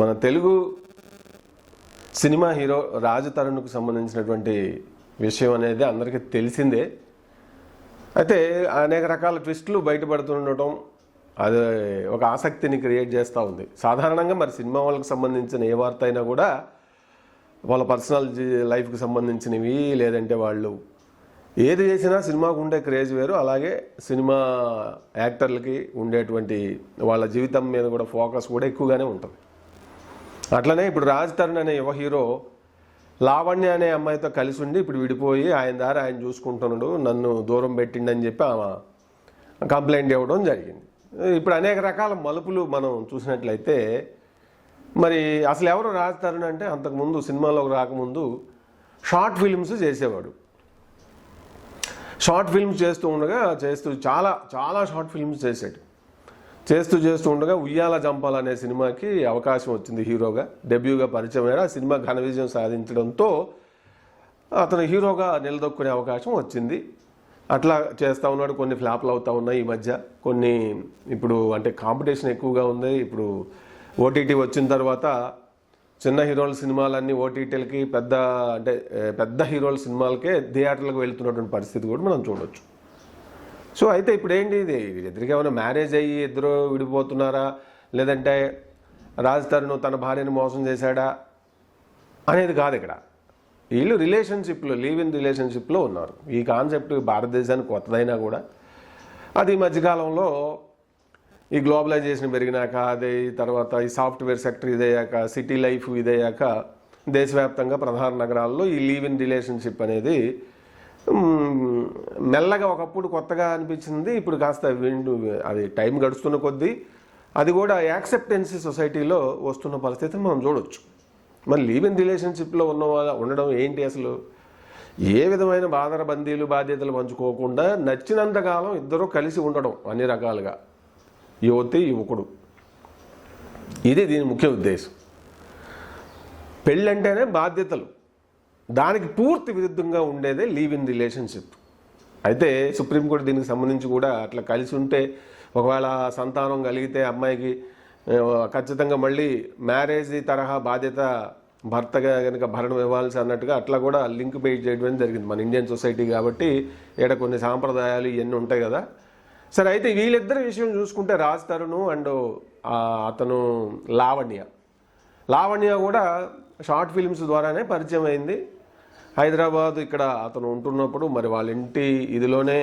మన Telugu cinema hero రాజు తరుణ్కు సంబంధించినటువంటి విషయం అనేది అందరికీ తెలిసిందే. అయితే అనేక రకాల ట్విస్టులు బయటపడుతుండటం అది ఒక ఆసక్తిని క్రియేట్ చేస్తూ ఉంది. సాధారణంగా మరి సినిమా వాళ్ళకి సంబంధించిన ఏ వార్త అయినా కూడా వాళ్ళ పర్సనల్ లైఫ్కి సంబంధించినవి లేదంటే వాళ్ళు ఏది చేసినా సినిమాకు ఉండే క్రేజ్ వేరు. అలాగే సినిమా యాక్టర్లకి ఉండేటువంటి వాళ్ళ జీవితం మీద కూడా ఫోకస్ కూడా ఎక్కువగానే ఉంటుంది. అట్లనే ఇప్పుడు రాజ్ తరుణ్ అనే యువ హీరో లావణ్య అనే అమ్మాయితో కలిసి ఉండి ఇప్పుడు విడిపోయి ఆయన దారి ఆయన చూసుకుంటున్నాడు నన్ను దూరం పెట్టిండని చెప్పి ఆమె కంప్లైంట్ ఇవ్వడం జరిగింది. ఇప్పుడు అనేక రకాల మలుపులు మనం చూసినట్లయితే మరి అసలు ఎవరు రాజ్ తరుణ్ అంటే అంతకుముందు సినిమాలోకి రాకముందు షార్ట్ ఫిల్మ్స్ చేసేవాడు. షార్ట్ ఫిల్మ్స్ చేస్తూ ఉండగా చేస్తూ చాలా చాలా షార్ట్ ఫిల్మ్స్ చేశాడు చేస్తూ చేస్తూ ఉండగా ఉయ్యాల జంపాల అనే సినిమాకి అవకాశం వచ్చింది హీరోగా. డెబ్యూగా పరిచయం అయ్యాడు ఆ సినిమా ఘన విజయం సాధించడంతో అతను హీరోగా నిలదొక్కునే అవకాశం వచ్చింది. అట్లా చేస్తూ ఉన్నాడు. కొన్ని ఫ్లాప్లు అవుతూ ఉన్నాయి ఈ మధ్య. కొన్ని ఇప్పుడు అంటే కాంపిటీషన్ ఎక్కువగా ఉంది. ఇప్పుడు ఓటీటీ వచ్చిన తర్వాత చిన్న హీరోల సినిమాలన్నీ ఓటీటీలకి పెద్ద అంటే పెద్ద హీరోల సినిమాలకే థియేటర్లకు వెళ్తున్నటువంటి పరిస్థితి కూడా మనం చూడవచ్చు సో అయితే ఇప్పుడు ఏంటి ఇది? ఇద్దరికి ఏమైనా మ్యారేజ్ అయ్యి ఇద్దరు విడిపోతున్నారా? లేదంటే రాజ్ తరుణ్ తన భార్యను మోసం చేశాడా? అనేది కాదు ఇక్కడ. వీళ్ళు రిలేషన్షిప్లో లీవ్ ఇన్ రిలేషన్షిప్లో ఉన్నారు. ఈ కాన్సెప్ట్ భారతదేశానికి కొత్తదైనా కూడా. అది ఈ మధ్యకాలంలో ఈ గ్లోబలైజేషన్ పెరిగినాక అదే తర్వాత ఈ సాఫ్ట్వేర్ సెక్టర్ ఇదయ్యాక సిటీ లైఫ్ ఇదయ్యాక దేశవ్యాప్తంగా ప్రధాన నగరాల్లో ఈ లీవ్ ఇన్ రిలేషన్షిప్ అనేది మెల్లగా ఒకప్పుడు కొత్తగా అనిపించింది ఇప్పుడు కాస్త అది టైం గడుస్తున్న కొద్దీ అది కూడా యాక్సెప్టెన్సీ సొసైటీలో వస్తున్న పరిస్థితిని మనం చూడొచ్చు. మరి లీవ్ ఇన్ రిలేషన్షిప్లో ఉన్న వాళ్ళ ఉండడం ఏంటి అసలు? ఏ విధమైన బాధరబందీలు బాధ్యతలు పంచుకోకుండా నచ్చినంతకాలం ఇద్దరూ కలిసి ఉండడం అన్ని రకాలుగా. యువతి యువకుడు. ఇది దీని ముఖ్య ఉద్దేశం. పెళ్ళంటేనే బాధ్యతలు. దానికి పూర్తి విరుద్ధంగా ఉండేదే లీవ్ ఇన్ రిలేషన్షిప్. అయితే సుప్రీంకోర్టు దీనికి సంబంధించి కూడా అట్లా కలిసి ఉంటే ఒకవేళ సంతానం కలిగితే అమ్మాయికి ఖచ్చితంగా మళ్ళీ మ్యారేజ్ తరహా బాధ్యత భర్తగా కనుక భరణం ఇవ్వాల్సి అన్నట్టుగా అట్లా కూడా లింక్ పే చేయడం జరిగింది మన ఇండియన్ సొసైటీ కాబట్టి ఇక్కడ కొన్ని సాంప్రదాయాలు ఇవన్నీ ఉంటాయి కదా. సరే అయితే వీళ్ళిద్దరి విషయం చూసుకుంటే రాజ్ తరుణ్ అండ్ అతను లావణ్య. లావణ్య కూడా షార్ట్ ఫిల్మ్స్ ద్వారానే పరిచయం అయింది. హైదరాబాద్ ఇక్కడ అతను ఉంటున్నప్పుడు మరి వాళ్ళ ఇంటి ఇదిలోనే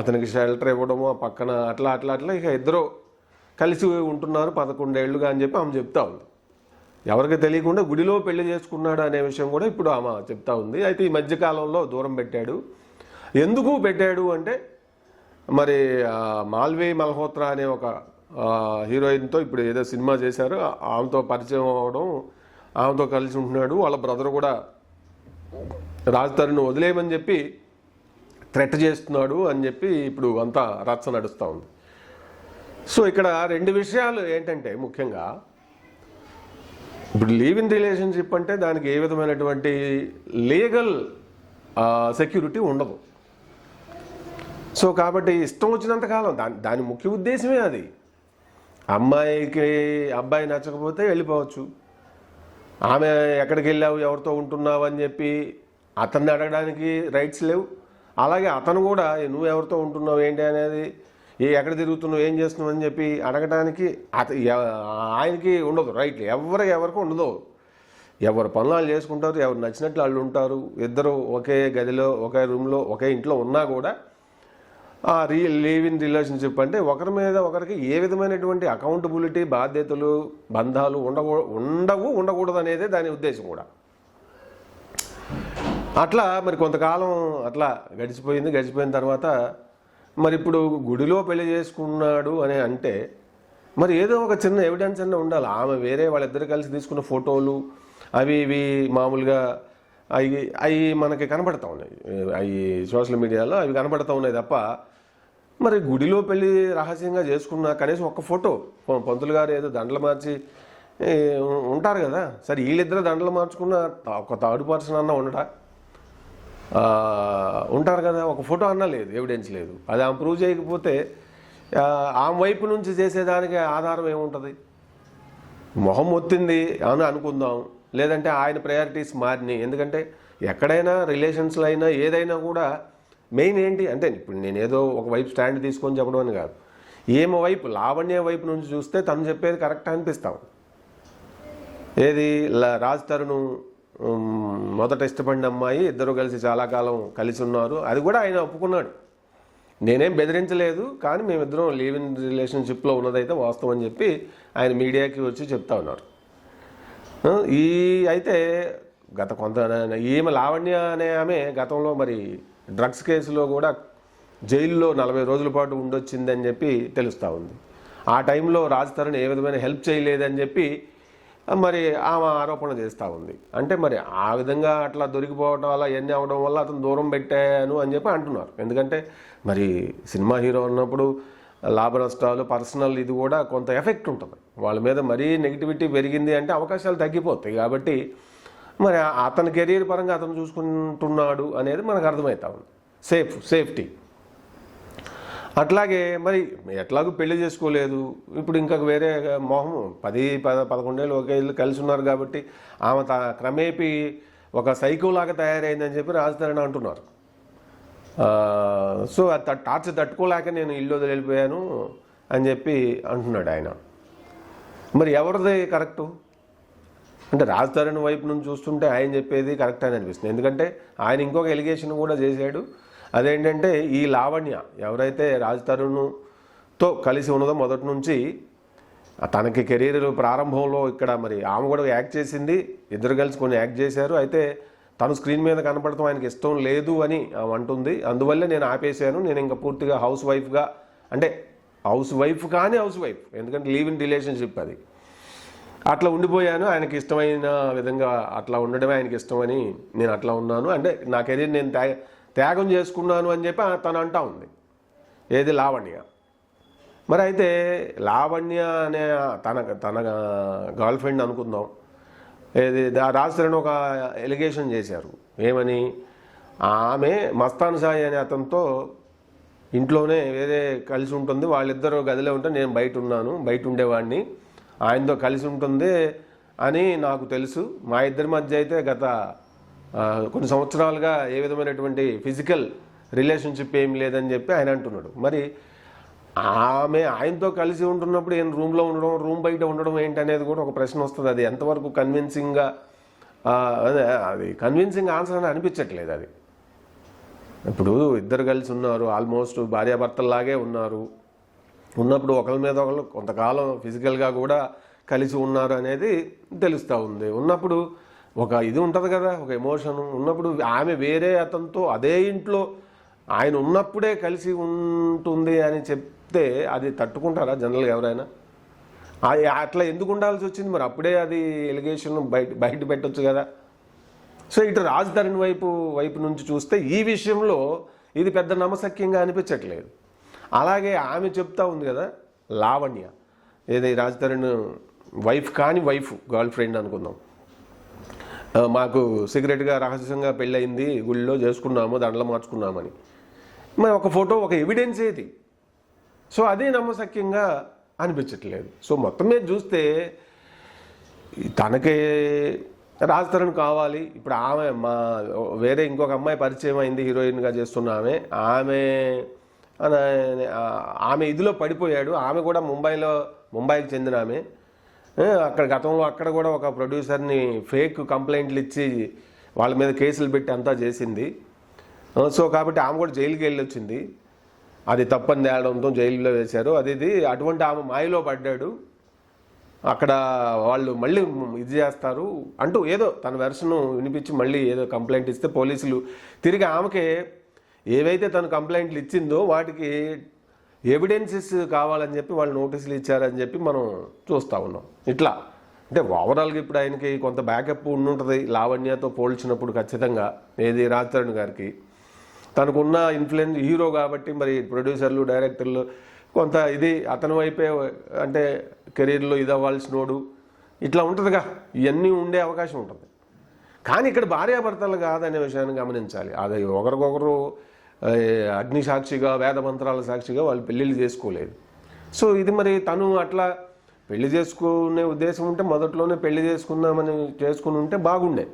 అతనికి షెల్టర్ ఇవ్వడము ఆ పక్కన అట్లా అట్లా అట్లా ఇక ఇద్దరు కలిసి ఉంటున్నారు పదకొండేళ్ళుగా అని చెప్పి ఆమె చెప్తా ఉంది. ఎవరికి తెలియకుండా గుడిలో పెళ్ళి చేసుకున్నాడు అనే విషయం కూడా ఇప్పుడు ఆమె చెప్తా ఉంది. అయితే ఈ మధ్యకాలంలో దూరం పెట్టాడు. ఎందుకు పెట్టాడు అంటే మరి మాల్వే మల్హోత్రా అనే ఒక హీరోయిన్తో ఇప్పుడు ఏదో సినిమా చేశారు. ఆమెతో పరిచయం అవ్వడం ఆమెతో కలిసి ఉంటున్నాడు. వాళ్ళ బ్రదర్ కూడా రాజ్ తరుణ్ వదిలేయమని చెప్పి థ్రెట్ చేస్తున్నాడు అని చెప్పి ఇప్పుడు అంతా రచ్చ నడుస్తూ ఉంది. సో ఇక్కడ రెండు విషయాలు ఏంటంటే ముఖ్యంగా ఇప్పుడు లీవ్ ఇన్ రిలేషన్షిప్ అంటే దానికి ఏ విధమైనటువంటి లీగల్ సెక్యూరిటీ ఉండదు. సో కాబట్టి ఇష్టం వచ్చినంత కాలం దాని దాని ముఖ్య ఉద్దేశమే అది. అమ్మాయికి అబ్బాయి నచ్చకపోతే వెళ్ళిపోవచ్చు. ఆమె ఎక్కడికి వెళ్ళావు ఎవరితో ఉంటున్నావు అని చెప్పి అతన్ని అడగడానికి రైట్స్ లేవు. అలాగే అతను కూడా నువ్వు ఎవరితో ఉంటున్నావు ఏంటి అనేది ఏ ఎక్కడ తిరుగుతున్నావు ఏం చేస్తున్నావు? అని చెప్పి అడగడానికి అత ఆయనకి ఉండదు రైట్లు ఎవరు ఎవరికి ఉండదు. ఎవరు పనులు వాళ్ళు చేసుకుంటారు ఎవరు నచ్చినట్లు వాళ్ళు ఉంటారు. ఇద్దరు ఒకే గదిలో ఒకే రూమ్లో ఒకే ఇంట్లో ఉన్నా కూడా రీ లీవ్ ఇన్ రిలేషన్షిప్ అంటే ఒకరి మీద ఒకరికి ఏ విధమైనటువంటి అకౌంటబిలిటీ బాధ్యతలు బంధాలు ఉండకూ ఉండవు ఉండకూడదు అనేదే దాని ఉద్దేశం కూడా. అట్లా మరి కొంతకాలం అట్లా గడిచిపోయింది. గడిచిపోయిన తర్వాత మరి ఇప్పుడు గుడిలో పెళ్ళి చేసుకున్నాడు అని అంటే మరి ఏదో ఒక చిన్న ఎవిడెన్స్ అన్న ఉండాలి. ఆమె వేరే వాళ్ళిద్దరు కలిసి తీసుకున్న ఫోటోలు అవి ఇవి మామూలుగా అవి అవి మనకి కనబడతా ఉన్నాయి. అవి సోషల్ మీడియాలో అవి కనబడతా ఉన్నాయి తప్ప మరి గుడిలో పెళ్ళి రహస్యంగా చేసుకున్న కనీసం ఒక్క ఫోటో పంతులు గారు ఏదో దండలు మార్చి ఉంటారు కదా. సరే వీళ్ళిద్దరు దండలు మార్చుకున్న ఒక థర్డ్ పర్సన్ అన్న ఉండడా? ఉంటారు కదా ఒక ఫోటో అన్నా లేదు ఎవిడెన్స్ లేదు. అది ఆమె ప్రూవ్ చేయకపోతే ఆ, ఆమె వైపు నుంచి చేసేదానికి ఆధారం ఏముంటుంది? మొహం ఒత్తింది అని అనుకుందాం. లేదంటే ఆయన ప్రయారిటీస్ మారినాయి ఎందుకంటే ఎక్కడైనా రిలేషన్స్లో అయినా ఏదైనా కూడా మెయిన్ ఏంటి అంటే ఇప్పుడు నేను ఏదో ఒక వైపు స్టాండ్ తీసుకొని చెప్పడం అని కాదు. ఏమో వైపు లావణ్య వైపు నుంచి చూస్తే తను చెప్పేది కరెక్ట్ అనిపిస్తాం. ఏది రాజ్ తరుణ్ మొదట ఇష్టపడిన అమ్మాయి ఇద్దరు కలిసి చాలా కాలం కలిసి ఉన్నారు. అది కూడా ఆయన ఒప్పుకున్నాడు. నేనేం బెదిరించలేదు కానీ మేమిద్దరం లీవ్ ఇన్ రిలేషన్షిప్లో ఉన్నదైతే వాస్తవం అని చెప్పి ఆయన మీడియాకి వచ్చి చెప్తా ఉన్నారు. ఈ అయితే గత కొంత ఈమె లావణ్య అనే ఆమె గతంలో మరి డ్రగ్స్ కేసులో కూడా జైల్లో నలభై రోజుల పాటు ఉండొచ్చిందని చెప్పి తెలుస్తూ ఉంది. ఆ టైంలో రాజ్ తరుణ్ ఏ విధమైన హెల్ప్ చేయలేదని చెప్పి మరి ఆమె ఆరోపణ చేస్తూ ఉంది. అంటే మరి ఆ విధంగా అట్లా దొరికిపోవడం వల్ల ఎన్ని అవడం వల్ల అతను దూరం పెట్టాను అని చెప్పి అంటున్నారు. ఎందుకంటే మరి సినిమా హీరో ఉన్నప్పుడు లాభ నష్టాలు పర్సనల్ ఇది కూడా కొంత ఎఫెక్ట్ ఉంటుంది. వాళ్ళ మీద మరీ నెగిటివిటీ పెరిగింది అంటే అవకాశాలు తగ్గిపోతాయి. కాబట్టి మరి అతని కెరీర్ పరంగా అతను చూసుకుంటున్నాడు అనేది మనకు అర్థమవుతా ఉంది. సేఫ్ సేఫ్టీ అట్లాగే మరి ఎట్లాగూ పెళ్ళి చేసుకోలేదు. ఇప్పుడు ఇంకా వేరే మొహం. పది పద పదకొండేళ్ళు ఒకే ఇల్లు కలిసి ఉన్నారు కాబట్టి ఆమె త క్రమేపీ ఒక సైకోలాగా తయారైందని చెప్పి రాజధాని అంటున్నారు. సో ఆ త- తట్టుకోలేక నేను ఇల్లు వదిలిపోయాను అని చెప్పి అంటున్నాడు ఆయన. మరి ఎవరిది కరెక్టు? అంటే రాజధాని వైపు నుంచి చూస్తుంటే ఆయన చెప్పేది కరెక్ట్ అని అనిపిస్తుంది. ఎందుకంటే ఆయన ఇంకొక ఎలిగేషన్ కూడా చేశాడు. అదేంటంటే ఈ లావణ్య ఎవరైతే రాజ్ తరుణ్తో కలిసి ఉన్నదో మొదటి నుంచి తనకి కెరీర్ ప్రారంభంలో ఇక్కడ మరి ఆమె కూడా యాక్ట్ చేసింది. ఇద్దరు కలిసి కొన్ని యాక్ట్ చేశారు. అయితే తను స్క్రీన్ మీద కనపడటం ఆయనకి ఇష్టం లేదు అని అంటుంది. అందువల్లే నేను ఆపేశాను. నేను ఇంకా పూర్తిగా హౌస్ వైఫ్గా అంటే హౌస్ వైఫ్ కానీ హౌస్ వైఫ్. ఎందుకంటే లీవ్ ఇన్ రిలేషన్షిప్ అది. అట్లా ఉండిపోయాను. ఆయనకి ఇష్టమైన విధంగా అట్లా ఉండడమే ఆయనకి ఇష్టమని నేను అట్లా ఉన్నాను. అంటే నా కెరీర్ నేను త్యాగ త్యాగం చేసుకున్నాను అని చెప్పి తను అంటా ఉంది. ఏది లావణ్య. మరి అయితే లావణ్య అనే తన తన గర్ల్ ఫ్రెండ్ అనుకుందాం. ఏది రాజశరణ్ ఒక ఎలిగేషన్ చేశారు. ఏమని? ఆమె మస్తాన్ సాయి అనే అతనితో ఇంట్లోనే వేరే కలిసి ఉంటుంది. వాళ్ళిద్దరూ గదిలో ఉంటే నేను బయట ఉన్నాను బయట ఉండేవాడిని. ఆయనతో కలిసి ఉంటుంది అని నాకు తెలుసు. మా ఇద్దరి మధ్య అయితే గత కొన్ని సంవత్సరాలుగా ఏ విధమైనటువంటి ఫిజికల్ రిలేషన్షిప్ ఏం లేదని చెప్పి ఆయన అంటున్నాడు. మరి ఆమె ఆయనతో కలిసి ఉంటున్నప్పుడు ఈయన రూమ్లో ఉండడం రూమ్ బయట ఉండడం ఏంటనేది కూడా ఒక ప్రశ్న వస్తుంది. అది ఎంతవరకు కన్విన్సింగ్గా అదే అది కన్విన్సింగ్ ఆన్సర్ అని అనిపించట్లేదు అది. ఇప్పుడు ఇద్దరు కలిసి ఉన్నారు ఆల్మోస్ట్ భార్యాభర్తల్లాగే ఉన్నారు. ఉన్నప్పుడు ఒకరి మీద ఒకరు కొంతకాలం ఫిజికల్గా కూడా కలిసి ఉన్నారు అనేది తెలుస్తూ ఉంది. ఉన్నప్పుడు ఒక ఇది ఉంటుంది కదా ఒక ఎమోషన్ ఉన్నప్పుడు ఆమె వేరే అతనితో అదే ఇంట్లో ఆయన ఉన్నప్పుడే కలిసి ఉంటుంది అని చెప్తే అది తట్టుకుంటారా జనరల్గా ఎవరైనా? అట్లా ఎందుకు ఉండాల్సి వచ్చింది? మరి అప్పుడే అది ఎలిగేషన్ బయట బయట పెట్టొచ్చు కదా. సో ఇటు రాజధాని వైపు వైపు నుంచి చూస్తే ఈ విషయంలో ఇది పెద్ద నమ్మశక్యంగా అనిపించట్లేదు. అలాగే ఆమె చెప్తా ఉంది కదా లావణ్య. ఏది రాజధాని వైఫ్ కాని వైఫ్ గర్ల్ ఫ్రెండ్ అనుకుందాం. మాకు సిగరెట్గా రహస్యంగా పెళ్ళయింది గుళ్ళో చేసుకున్నాము దండలు మార్చుకున్నామని. మరి ఒక ఫోటో ఒక ఎవిడెన్స్ ఏది? సో అదే నమ్మశక్యంగా అనిపించట్లేదు. సో మొత్తం మీద చూస్తే తనకే రాజతరణ్ కావాలి. ఇప్పుడు ఆమె మా వేరే ఇంకొక అమ్మాయి పరిచయం అయింది హీరోయిన్గా చేస్తున్న ఆమె. ఆమె ఆమె ఇదిలో పడిపోయాడు. ఆమె కూడా ముంబైలో ముంబైకి చెందిన ఆమె. అక్కడ గతంలో అక్కడ కూడా ఒక ప్రొడ్యూసర్ని ఫేక్ కంప్లైంట్లు ఇచ్చి వాళ్ళ మీద కేసులు పెట్టి అంతా చేసింది. సో కాబట్టి ఆమె కూడా జైలుకి వెళ్ళి వచ్చింది అది తప్పని తేడంతో జైల్లో వేశారు. అది ఇది అటువంటి ఆమె మాయలో పడ్డాడు. అక్కడ వాళ్ళు మళ్ళీ ఇది చేస్తారు అంటూ ఏదో తన వెర్షన్ వినిపించి మళ్ళీ ఏదో కంప్లైంట్ ఇస్తే పోలీసులు తిరిగి ఆమెకే ఏవైతే తను కంప్లైంట్లు ఇచ్చిందో వాటికి ఎవిడెన్సెస్ కావాలని చెప్పి వాళ్ళు నోటీసులు ఇచ్చారని చెప్పి మనం చూస్తూ ఉన్నాం. ఇట్లా. అంటే ఓవరాల్గా ఇప్పుడు ఆయనకి కొంత బ్యాకప్ ఉండుంటుంది. లావణ్యతో పోల్చినప్పుడు ఖచ్చితంగా ఏది రాజతరణ్ గారికి. తనకున్న ఇన్ఫ్లుయెన్స్ హీరో కాబట్టి మరి ప్రొడ్యూసర్లు డైరెక్టర్లు కొంత ఇది అతని వైపే అంటే కెరీర్లో ఇది అవ్వాల్సినోడు ఇట్లా ఉంటుందిగా. ఇవన్నీ ఉండే అవకాశం ఉంటుంది. కానీ ఇక్కడ భార్యాభర్తలు కాదనే విషయాన్ని గమనించాలి. అది ఒకరికొకరు అగ్ని సాక్షిగా వేద మంత్రాల సాక్షిగా వాళ్ళు పెళ్ళిళ్ళు చేసుకోలేదు. సో ఇది మరి తను అట్లా పెళ్ళి చేసుకునే ఉద్దేశం ఉంటే మొదట్లోనే పెళ్ళి చేసుకుందామని చేసుకుని ఉంటే బాగుండే.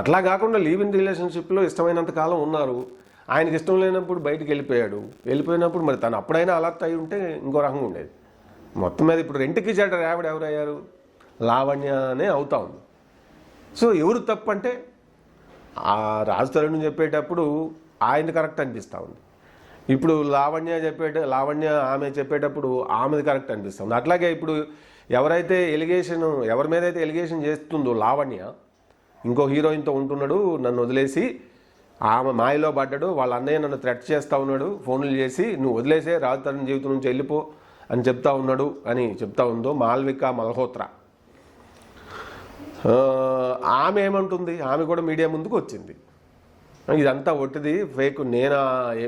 అట్లా కాకుండా లీవ్ ఇన్ రిలేషన్షిప్లో ఇష్టమైనంత కాలం ఉన్నారు. ఆయనకి ఇష్టం లేనప్పుడు బయటికి వెళ్ళిపోయాడు. వెళ్ళిపోయినప్పుడు మరి తను అప్పుడైనా అలర్ట్ అయి ఉంటే ఇంకో రకంగా ఉండేది. మొత్తం మీద ఇప్పుడు రెంట్కి చెడ్డ ఆవిడ ఎవరయ్యారు? లావణ్యనే అవుతా ఉంది. సో ఎవరు తప్పు అంటే ఆ రాజుతరుణ్ చెప్పేటప్పుడు ఆయన కరెక్ట్ అనిపిస్తూ ఉంది. ఇప్పుడు లావణ్య చెప్పేట లావణ్య ఆమె చెప్పేటప్పుడు ఆమెది కరెక్ట్ అనిపిస్తుంది అట్లాగే ఇప్పుడు ఎవరైతే ఎలిగేషన్ ఎవరి మీద అయితే ఎలిగేషన్ చేస్తుందో లావణ్య ఇంకో హీరోయిన్తో ఉంటున్నాడు నన్ను వదిలేసి ఆమె మాయలో పడ్డాడు వాళ్ళ అన్నయ్య నన్ను థ్రెట్ చేస్తూ ఉన్నాడు ఫోన్లు చేసి నువ్వు వదిలేసే రాజు తరుణ్ జీవితం నుంచి వెళ్ళిపో అని చెప్తా ఉన్నాడు అని చెప్తా ఉందో మాల్విక మల్హోత్రా. ఆమె ఏమంటుంది? ఆమె కూడా మీడియా ముందుకు వచ్చింది. ఇదంతా ఒట్టిది ఫేక్ నేను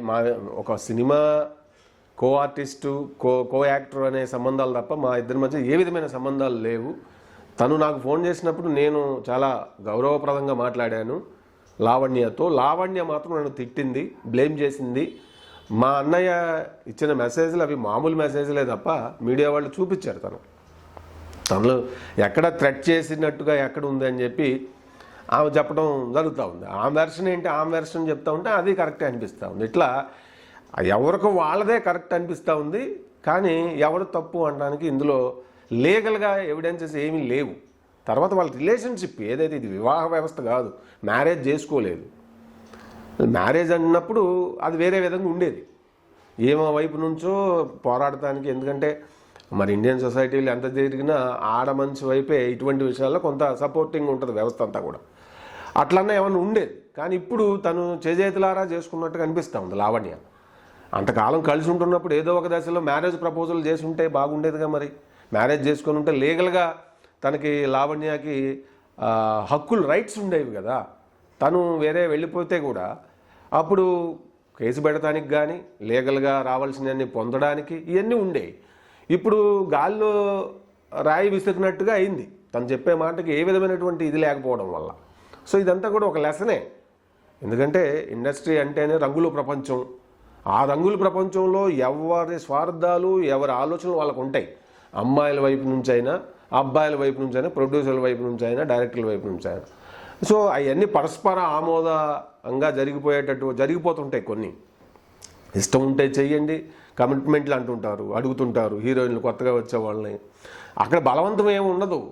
మా ఒక cinema co artist co co actor అనే సంబంధాలు తప్ప మా ఇద్దరి మధ్య ఏ విధమైన సంబంధాలు లేవు. తను నాకు ఫోన్ చేసినప్పుడు నేను చాలా గౌరవప్రదంగా మాట్లాడాను. లావణ్యతో. లావణ్య మాత్రం నన్ను తిట్టింది బ్లేమ్ చేసింది. మా అన్నయ్య ఇచ్చిన మెసేజ్లు అవి మామూలు మెసేజ్లే తప్ప మీడియా వాళ్ళు చూపించారు తను. తనలో ఎక్కడ థ్రెట్ చేసినట్టుగా ఎక్కడ ఉంది అని చెప్పి ఆమె చెప్పడం జరుగుతూ ఉంది. ఆమె వెర్షన్ ఏంటి ఆమె వెర్షన్ చెప్తా ఉంటే అది కరెక్టే అనిపిస్తూ ఉంది. ఇట్లా ఎవరికి వాళ్ళదే కరెక్ట్ అనిపిస్తూ ఉంది కానీ ఎవరు తప్పు అనడానికి ఇందులో లీగల్గా ఎవిడెన్సెస్ ఏమీ లేవు. తర్వాత వాళ్ళ రిలేషన్షిప్ ఏదైతే ఇది వివాహ వ్యవస్థ కాదు మ్యారేజ్ చేసుకోలేదు. మ్యారేజ్ అన్నప్పుడు అది వేరే విధంగా ఉండేది. ఏమో వైపు నుంచో పోరాడటానికి ఎందుకంటే మరి ఇండియన్ సొసైటీలో ఎంత జరిగినా ఆడ మంచి వైపే ఇటువంటి విషయాల్లో కొంత సపోర్టింగ్ ఉంటుంది వ్యవస్థ అంతా కూడా. అట్లన్నా ఏమన్నా ఉండేది. కానీ ఇప్పుడు తను చేజేతులారా చేసుకున్నట్టుగా అనిపిస్తూ ఉంది లావణ్య. అంతకాలం కలిసి ఉంటున్నప్పుడు ఏదో ఒక దశలో మ్యారేజ్ ప్రపోజల్ చేసి ఉంటే బాగుండేదిగా మరి. మ్యారేజ్ చేసుకుని ఉంటే లీగల్గా తనకి లావణ్యకి హక్కులు రైట్స్ ఉండేవి కదా. తను వేరే వెళ్ళిపోతే కూడా అప్పుడు కేసు పెడతానికి కానీ లీగల్గా రావాల్సినవన్నీ పొందడానికి ఇవన్నీ ఉండేవి ఇప్పుడు గాల్లో రాయి విసిరినట్టుగా అయింది. తను చెప్పే మాటకి ఏ విధమైనటువంటి ఇది లేకపోవడం వల్ల. సో ఇదంతా కూడా ఒక లెసనే. ఎందుకంటే ఇండస్ట్రీ అంటేనే రంగుల ప్రపంచం. ఆ రంగుల ప్రపంచంలో ఎవరి స్వార్థాలు ఎవరి ఆలోచనలు వాళ్ళకు ఉంటాయి. అమ్మాయిల వైపు నుంచి అయినా అబ్బాయిల వైపు నుంచి అయినా ప్రొడ్యూసర్ల వైపు నుంచి అయినా డైరెక్టర్ల వైపు నుంచి అయినా. సో అవన్నీ పరస్పర ఆమోదంగా జరిగిపోయేటట్టు జరిగిపోతుంటాయి కొన్ని. ఇష్టం ఉంటే చెయ్యండి కమిట్మెంట్లు అంటుంటారు అడుగుతుంటారు హీరోయిన్లు కొత్తగా వచ్చే వాళ్ళని. అక్కడ బలవంతం ఏమి ఉండదు.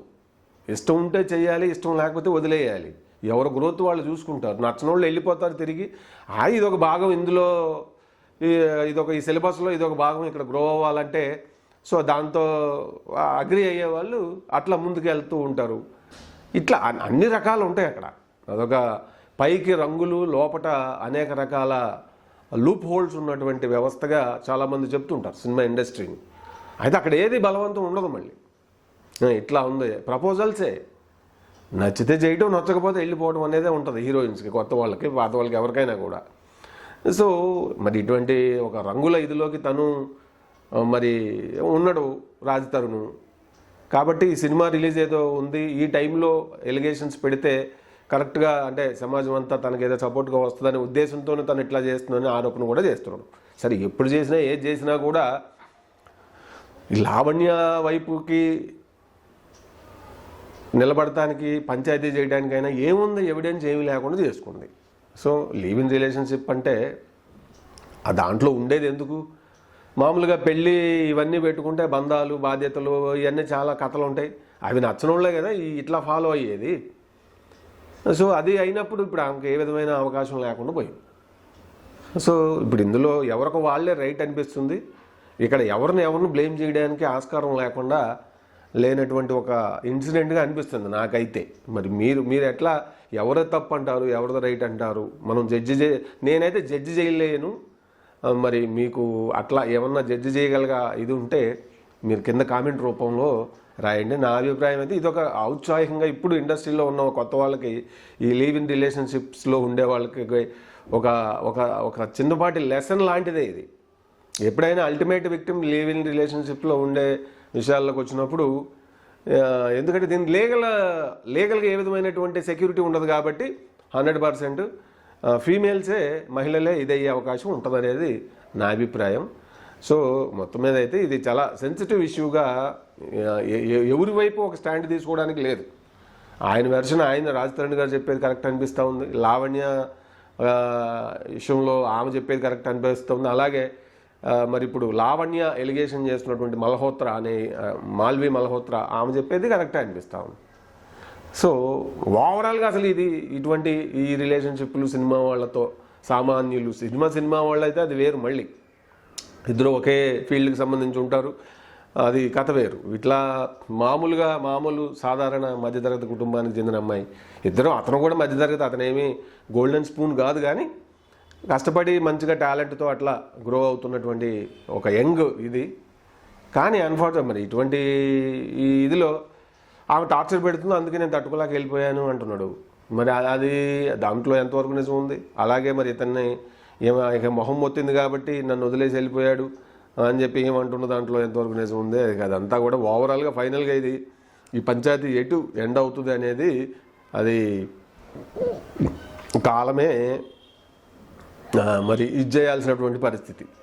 ఇష్టం ఉంటే చేయాలి ఇష్టం లేకపోతే వదిలేయాలి. ఎవరు గ్రోత్ వాళ్ళు చూసుకుంటారు. నచ్చని వాళ్ళు వెళ్ళిపోతారు తిరిగి. ఆ ఇదొక భాగం ఇందులో ఇదొక ఈ సిలబస్లో ఇదొక భాగం ఇక్కడ గ్రో అవ్వాలంటే సో దాంతో అగ్రి అయ్యే వాళ్ళు అట్లా ముందుకు వెళ్తూ ఉంటారు. ఇట్లా అన్ని రకాలు ఉంటాయి అక్కడ. అదొక పైకి రంగులు లోపట అనేక రకాల లూప్ హోల్స్ ఉన్నటువంటి వ్యవస్థగా చాలామంది చెప్తుంటారు సినిమా ఇండస్ట్రీని. అయితే అక్కడ ఏది బలవంతం ఉండదు మళ్ళీ. ఇట్లా ఉంది. ప్రపోజల్సే. నచ్చితే చేయటం నచ్చకపోతే వెళ్ళిపోవడం అనేదే ఉంటుంది హీరోయిన్స్కి కొత్త వాళ్ళకి పాత వాళ్ళకి ఎవరికైనా కూడా. సో మరి ఇటువంటి ఒక రంగుల ఇదిలోకి తను మరి ఉన్నాడు రాజ్ తరుణ్. కాబట్టి ఈ సినిమా రిలీజ్ ఏదో ఉంది. ఈ టైంలో ఎలిగేషన్స్ పెడితే కరెక్ట్గా అంటే సమాజం అంతా తనకి ఏదో సపోర్ట్గా వస్తుందనే ఉద్దేశంతోనే తను ఇట్లా చేస్తుందని ఆరోపణ కూడా చేస్తున్నాడు. సరే ఎప్పుడు చేసినా ఏది చేసినా కూడా లావణ్య వైపుకి నిలబడటానికి పంచాయతీ చేయడానికైనా ఏముంది? ఎవిడెన్స్ ఏమీ లేకుండా చేసుకుంది. సో లీవ్ ఇన్ రిలేషన్షిప్ అంటే ఆ దాంట్లో ఉండేది ఎందుకు? మామూలుగా పెళ్ళి ఇవన్నీ పెట్టుకుంటే బంధాలు బాధ్యతలు ఇవన్నీ చాలా కథలు ఉంటాయి అవి నచ్చనోళ్ళే కదా ఇట్లా ఫాలో అయ్యేది. సో అది అయినప్పుడు ఇప్పుడు ఆమెకు ఏ విధమైన అవకాశం లేకుండా పోయింది. సో ఇప్పుడు ఇందులో ఎవరికి వాళ్ళే రైట్ అనిపిస్తుంది. ఇక్కడ ఎవరిని ఎవరిని బ్లేమ్ చేయడానికి ఆస్కారం లేకుండా లేనటువంటి ఒక ఇన్సిడెంట్గా అనిపిస్తుంది నాకైతే. మరి మీరు మీరు ఎట్లా ఎవరు తప్పు అంటారు ఎవరిది రైట్ అంటారు? మనం జడ్జి చే నేనైతే జడ్జి చేయలేను. మరి మీకు అట్లా ఏమన్నా జడ్జి చేయగలగా? ఇది ఉంటే మీరు కింద కామెంట్ రూపంలో రాయండి. నా అభిప్రాయం అయితే ఇది ఒక ఔత్సాహికంగా ఇప్పుడు ఇండస్ట్రీలో ఉన్న కొత్త వాళ్ళకి ఈ లీవ్ ఇన్ రిలేషన్షిప్స్లో ఉండే వాళ్ళకి ఒక ఒక ఒక చిన్నపాటి లెసన్ లాంటిదే ఇది. ఎప్పుడైనా అల్టిమేట్ విక్టిమ్ లీవ్ ఇన్ రిలేషన్షిప్లో ఉండే విషయాల్లోకి వచ్చినప్పుడు ఎందుకంటే దీని లీగల్ లీగల్గా ఏ విధమైనటువంటి సెక్యూరిటీ ఉండదు కాబట్టి హండ్రెడ్ పర్సెంట్ ఫీమేల్సే మహిళలే ఇదయ్యే అవకాశం ఉంటుందనేది నా అభిప్రాయం. సో మొత్తం మీద అయితే ఇది చాలా సెన్సిటివ్ ఇష్యూగా ఎవరి వైపు ఒక స్టాండ్ తీసుకోవడానికి లేదు. ఆయన వెర్షన్ ఆయన రాజతరణ్ గారు చెప్పేది కరెక్ట్ అనిపిస్తూ ఉంది. లావణ్య విషయంలో ఆమె చెప్పేది కరెక్ట్ అనిపిస్తుంది అలాగే మరి ఇప్పుడు లావణ్య ఎలిగేషన్ చేస్తున్నటువంటి మల్హోత్రా అనే మాల్వి మల్హోత్రా ఆమె చెప్పేది కరెక్టే అనిపిస్తూ ఉంది. సో ఓవరాల్గా అసలు ఇది ఇటువంటి ఈ రిలేషన్షిప్లు సినిమా వాళ్ళతో సామాన్యులు సినిమా సినిమా వాళ్ళు అయితే అది వేరు మళ్ళీ. ఇద్దరు ఒకే ఫీల్డ్కి సంబంధించి ఉంటారు. అది కథ వేరు. ఇట్లా మామూలుగా మామూలు సాధారణ మధ్యతరగతి కుటుంబానికి చెందిన అమ్మాయి. ఇద్దరు అతను కూడా మధ్యతరగతి అతనేమి గోల్డెన్ స్పూన్ కాదు కానీ కష్టపడి మంచిగా టాలెంట్తో అట్లా గ్రో అవుతున్నటువంటి ఒక యంగ్ ఇది. కానీ అన్ఫార్చునేట్ మరి ఇటువంటి ఈ ఇదిలో ఆమె టార్చర్ పెడుతుందో అందుకే నేను తట్టుకోలేక వెళ్ళిపోయాను అంటున్నాడు. మరి అది దాంట్లో ఎంతవరకు నిజం ఉంది? అలాగే మరి ఇతన్ని ఏమో ఇక మొహం మొత్తింది కాబట్టి నన్ను వదిలేసి వెళ్ళిపోయాడు అని చెప్పి ఏమంటున్న దాంట్లో ఎంతవరకు నిజం ఉంది? అది అదంతా కూడా ఓవరాల్గా ఫైనల్గా ఇది. ఈ పంచాయతీ ఎటు ఎండ్ అవుతుంది అనేది అది కాలమే మరి ఇది చేయాల్సినటువంటి పరిస్థితి.